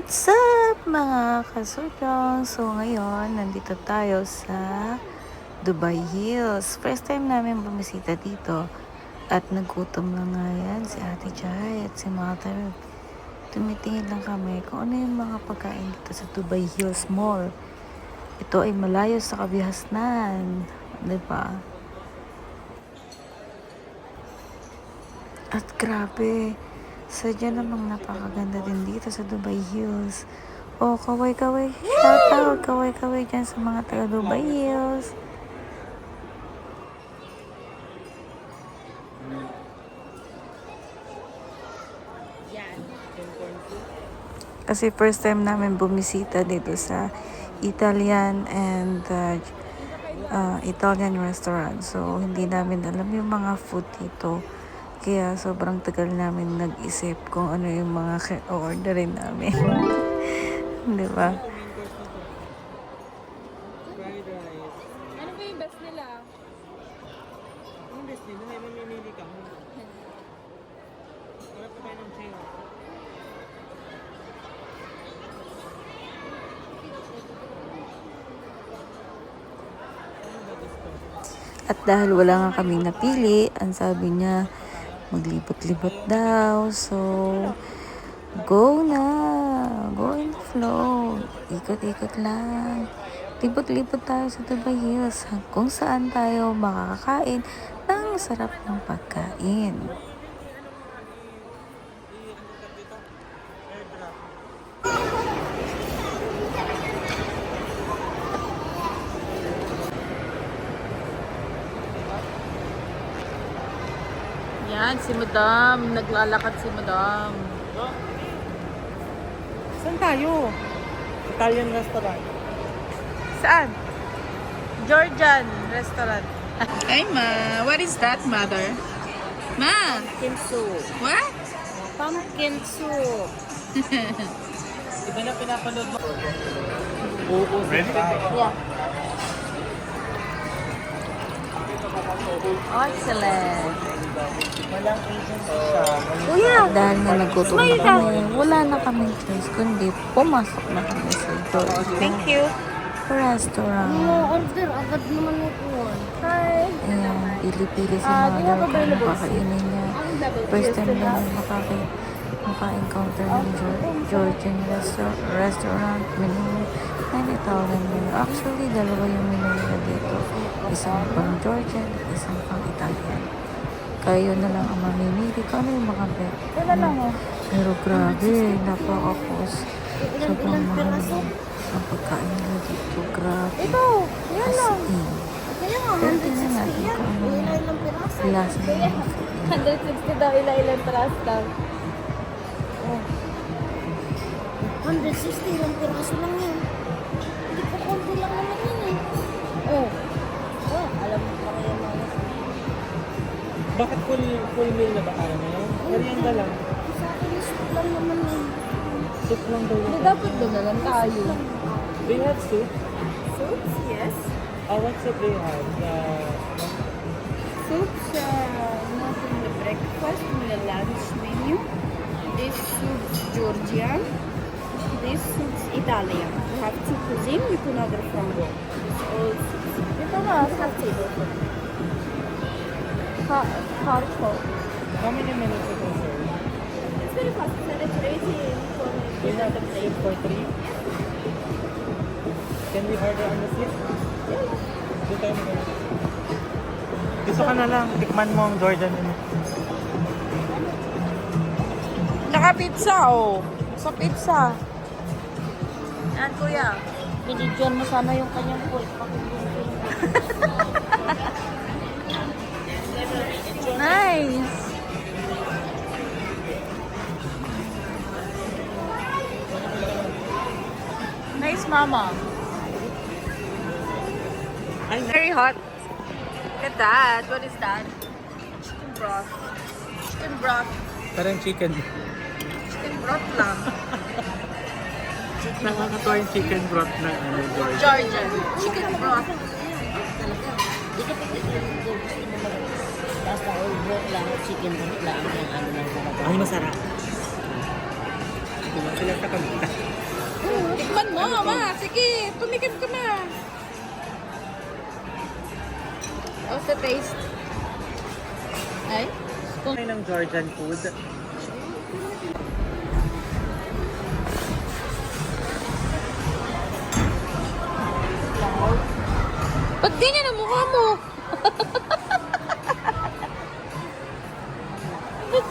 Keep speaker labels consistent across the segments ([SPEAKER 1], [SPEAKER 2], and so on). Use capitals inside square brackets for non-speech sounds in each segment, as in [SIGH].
[SPEAKER 1] What's up mga kasudyong? So ngayon, nandito tayo sa Dubai Hills. First time namin bumisita dito. At nagkutom na nga yan si Ate Jai at si Mother. Tumitingin lang kami kung ano yung mga pagkain dito sa Dubai Hills Mall. Ito ay malayo sa kabihasnan. Di ba? At grabe, sadya namang napakaganda din dito sa Dubai Hills. Oh, kaway-kaway. Shout out, kaway-kaway dyan sa mga taga Dubai Hills. Kasi first time namin bumisita dito sa Italian and uh, uh, Italian restaurant. So, hindi namin alam yung mga food dito. Kaya sobrang tagal namin nag-isip kung ano yung mga orderin namin. [LAUGHS] Di ba?
[SPEAKER 2] Ano ba yung best nila?
[SPEAKER 3] Yung best nila, may mamimili ka mo. Wala pa tayo ng?
[SPEAKER 1] At dahil wala nga kaming napili, ang sabi niya, maglibot-libot daw. So, go na. Go in the flow. Ikot-ikot lang. Libot-libot tayo sa Dubai Hills kung saan tayo makakakain ng sarap ng pagkain.
[SPEAKER 2] Yan, si Madam. Naglalakad si Madam.
[SPEAKER 3] Saan tayo? Italian restaurant.
[SPEAKER 2] Saan? Georgian restaurant. Ay, ma. What is that, mother? Ma,
[SPEAKER 4] Pumpkin soup.
[SPEAKER 2] what?
[SPEAKER 4] Pumpkin soup. [LAUGHS]
[SPEAKER 3] Iba na pinapanood mo. Uubos Ready?
[SPEAKER 4] Yeah.
[SPEAKER 2] Excellent.
[SPEAKER 3] Walang agency siya.
[SPEAKER 4] Kuya!
[SPEAKER 1] Dahil nga nagutom na kami, wala na kaming choice kundi pumasok na kami sa George
[SPEAKER 2] Thank you.
[SPEAKER 1] Restaurant.
[SPEAKER 4] order agad naman ito. Hi!
[SPEAKER 1] Ayan, pili-pili si
[SPEAKER 4] Ah, do you have
[SPEAKER 1] kung makakainin niya. First time lang makaka maka-encounter ng Geor- Georgian resto- restaurant menu. Italian menu. Actually, dalawa yung menu nila dito. Isang pang Georgian, isang pang Italian. Kayo na lang ang mamimili kung ano yung.
[SPEAKER 4] Wala lang oh.
[SPEAKER 1] Pero grabe, napaka-cost. Sobrang mahal ang pagkain nila dito. Grabe.
[SPEAKER 4] Ito! Yan
[SPEAKER 1] As
[SPEAKER 4] lang.
[SPEAKER 1] in.
[SPEAKER 4] Kaya nga,
[SPEAKER 1] Pero tingnan natin kung ano yung
[SPEAKER 4] ilang
[SPEAKER 1] lasa ng food nila. [LAUGHS]
[SPEAKER 2] 160 daw ilan-ilan talas daw.
[SPEAKER 4] 160 ilang piraso lang yan. Hindi pa konti lang naman yan eh. Oh. Oh, alam mo pa kaya mga
[SPEAKER 3] Bakit full full meal na ba kaya mo yun? Merienda lang.
[SPEAKER 4] sa akin soup lang naman eh.
[SPEAKER 3] Soup lang daw
[SPEAKER 2] Hindi
[SPEAKER 3] yun.
[SPEAKER 2] dapat doon na lang tayo.
[SPEAKER 3] They have soup?
[SPEAKER 2] Soups, yes.
[SPEAKER 3] Oh, what soup they have? The...
[SPEAKER 5] Soups are not in the breakfast, in the lunch menu. This soup's Georgian. This soup's Italian. You have two cuisine, you can order from both. It's all soups.
[SPEAKER 4] Ito na, sa table. Ha, hardcore.
[SPEAKER 3] How many minutes ago, sir?
[SPEAKER 5] It's very fast. It's ready for
[SPEAKER 3] We have the plate for three. Can we order on the seat? Doon tayo mag Dito ka na lang. Tikman mo ang Jordan.
[SPEAKER 2] Naka-pizza, oh. Sa pizza. Yan, kuya.
[SPEAKER 4] Binigyan mo sana yung kanyang pool.
[SPEAKER 2] Nice. Nice, mama.
[SPEAKER 3] Ay,
[SPEAKER 2] Very hot. Look at that. What is that? Chicken broth. Chicken broth.
[SPEAKER 3] Parang chicken.
[SPEAKER 2] Chicken broth lang. [LAUGHS]
[SPEAKER 3] Nakakatawa yung chicken broth na ano, Jordan.
[SPEAKER 2] Georgian. Chicken broth.
[SPEAKER 4] Mag basta all broth lang, chicken broth lang, yung ano lang talaga.
[SPEAKER 3] Ang masarap. Diba sila sa kanila?
[SPEAKER 2] tikman mo, ma. Sige, tumikim ka ma. How's the taste? Ay?
[SPEAKER 3] Kung ng Georgian food,
[SPEAKER 2] Ba't ganyan ang mukha mo? Ba't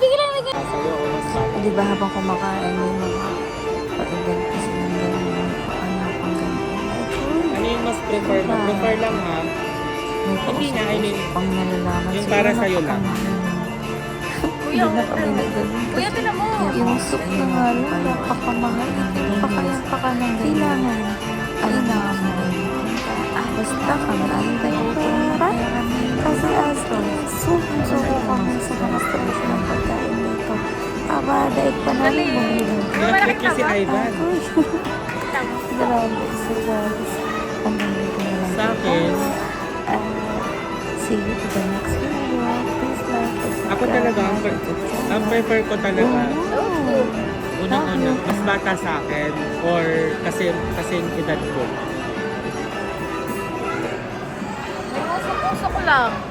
[SPEAKER 3] sa'yo o mas
[SPEAKER 1] Di ba habang kumakain may mga pa-event kasi ng ganyan, paano pang ganyan.
[SPEAKER 3] Ano yung mas prefer mo? Prefer lang ha. Hindi nga, I mean,
[SPEAKER 1] pang nalalaman.
[SPEAKER 3] yung para sa'yo lang.
[SPEAKER 2] Kuya,
[SPEAKER 1] na kami nagganun.
[SPEAKER 2] Kuya, tinan mo.
[SPEAKER 1] Yung soup na nga lang, napakamahal. Hindi pa kaya pa ka ng kailangan. Ay naman. Basta kami ay nagpapera. Kasi aso, suko kami sa mga station ng pagkain dito. Aba, daig pa namin bumili.
[SPEAKER 3] Nag-click niya si Ivan.
[SPEAKER 1] Grabe. So guys, hanggang dito na lang.
[SPEAKER 3] Sa akin,
[SPEAKER 1] Uh, see you to the next video. Please like and subscribe.
[SPEAKER 3] ako talaga, ang, pre- ang prefer ko talaga,
[SPEAKER 1] Oh.
[SPEAKER 3] unang-una, mas bata sa akin or kasi kasing edad ko.
[SPEAKER 2] Gusto ko lang.